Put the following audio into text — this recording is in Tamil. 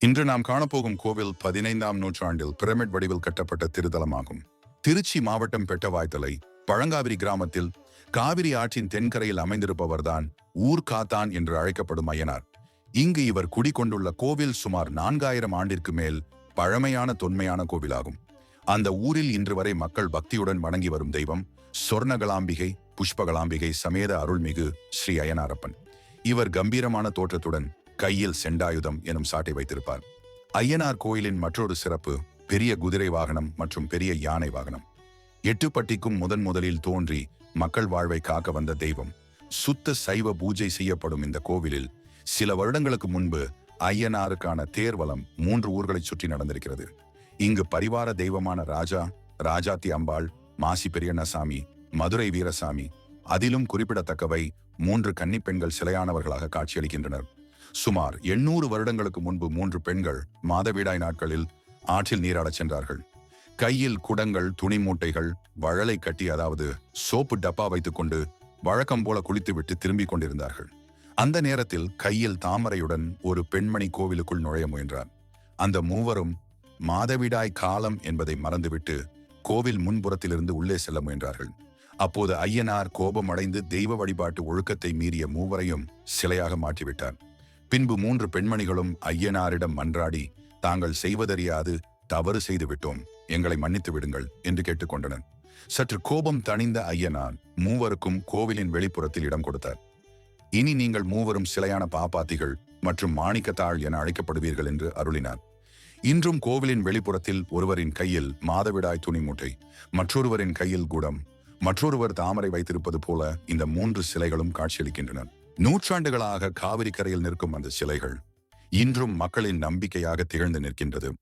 இன்று நாம் காணப்போகும் கோவில் பதினைந்தாம் நூற்றாண்டில் பிரமிட் வடிவில் கட்டப்பட்ட திருத்தலமாகும். திருச்சி மாவட்டம் பெட்டவாய்த்தலை பழங்காவிரி கிராமத்தில் காவிரி ஆற்றின் தென்கரையில் அமைந்திருப்பவர்தான் ஊர்காத்தான் என்று அழைக்கப்படும் ஐயனார் இங்கு இவர் குடிகொண்டுள்ள கோவில் சுமார் நான்காயிரம் ஆண்டிற்கு மேல் பழமையான தொன்மையான கோவிலாகும். அந்த ஊரில் இன்று வரை மக்கள் பக்தியுடன் வணங்கி வரும் தெய்வம் சொர்ணகலாம்பிகை புஷ்பகலாம்பிகை சமேத அருள்மிகு ஸ்ரீ அயனாரப்பன் இவர் கம்பீரமான தோற்றத்துடன் கையில் செண்டாயுதம் எனும் சாட்டை வைத்திருப்பார். ஐயனார் கோயிலின் மற்றொரு சிறப்பு பெரிய குதிரை வாகனம் மற்றும் பெரிய யானை வாகனம். எட்டுப்பட்டிக்கும் முதன் முதலில் தோன்றி மக்கள் வாழ்வை காக்க வந்த தெய்வம். சுத்த சைவ பூஜை செய்யப்படும் இந்த கோவிலில் சில வருடங்களுக்கு முன்பு ஐயனாருக்கான தேர்வலம் மூன்று ஊர்களை சுற்றி நடந்திருக்கிறது. இங்கு பரிவார தெய்வமான ராஜா ராஜாத்தி அம்பாள் மாசி பெரியண்ணசாமி மதுரை வீரசாமி அதிலும் குறிப்பிடத்தக்கவை மூன்று கன்னிப்பெண்கள் சிலையானவர்களாக காட்சியளிக்கின்றனர். சுமார் எண்ணூறு வருடங்களுக்கு முன்பு மூன்று பெண்கள் மாதவிடாய் நாட்களில் ஆற்றில் நீராடச் சென்றார்கள். கையில் குடங்கள் துணி மூட்டைகள் வழலை கட்டி அதாவது சோப்பு டப்பா வைத்துக் கொண்டு வழக்கம் போல குளித்துவிட்டு திரும்பிக் கொண்டிருந்தார்கள். அந்த நேரத்தில் கையில் தாமரையுடன் ஒரு பெண்மணி கோவிலுக்குள் நுழைய முயன்றார். அந்த மூவரும் மாதவிடாய் காலம் என்பதை மறந்துவிட்டு கோவில் முன்புறத்திலிருந்து உள்ளே செல்ல முயன்றார்கள். அப்போது ஐயனார் கோபமடைந்து தெய்வ வழிபாட்டு ஒழுக்கத்தை மீறிய மூவரையும் சிலையாக மாற்றிவிட்டார். பின்பு மூன்று பெண்மணிகளும் ஐயனாரிடம் மன்றாடி தாங்கள் செய்வதறியாது தவறு செய்து விட்டோம் எங்களை மன்னித்து விடுங்கள் என்று கேட்டுக்கொண்டனர். சற்று கோபம் தணிந்த ஐயனார் மூவருக்கும் கோவிலின் வெளிப்புறத்தில் இடம் கொடுத்தார். இனி நீங்கள் மூவரும் சிலையான பாப்பாத்திகள் மற்றும் மாணிக்கத்தாள் என அழைக்கப்படுவீர்கள் என்று அருளினார். இன்றும் கோவிலின் வெளிப்புறத்தில் ஒருவரின் கையில் மாதவிடாய் துணி மூட்டை மற்றொருவரின் கையில் குடம் மற்றொருவர் தாமரை வைத்திருப்பது போல இந்த மூன்று சிலைகளும் காட்சியளிக்கின்றன நூற்றாண்டுகளாக காவிரி கரையில் நிற்கும் அந்த சிலைகள் இன்றும் மக்களின் நம்பிக்கையாக திகழ்ந்து நிற்கின்றது.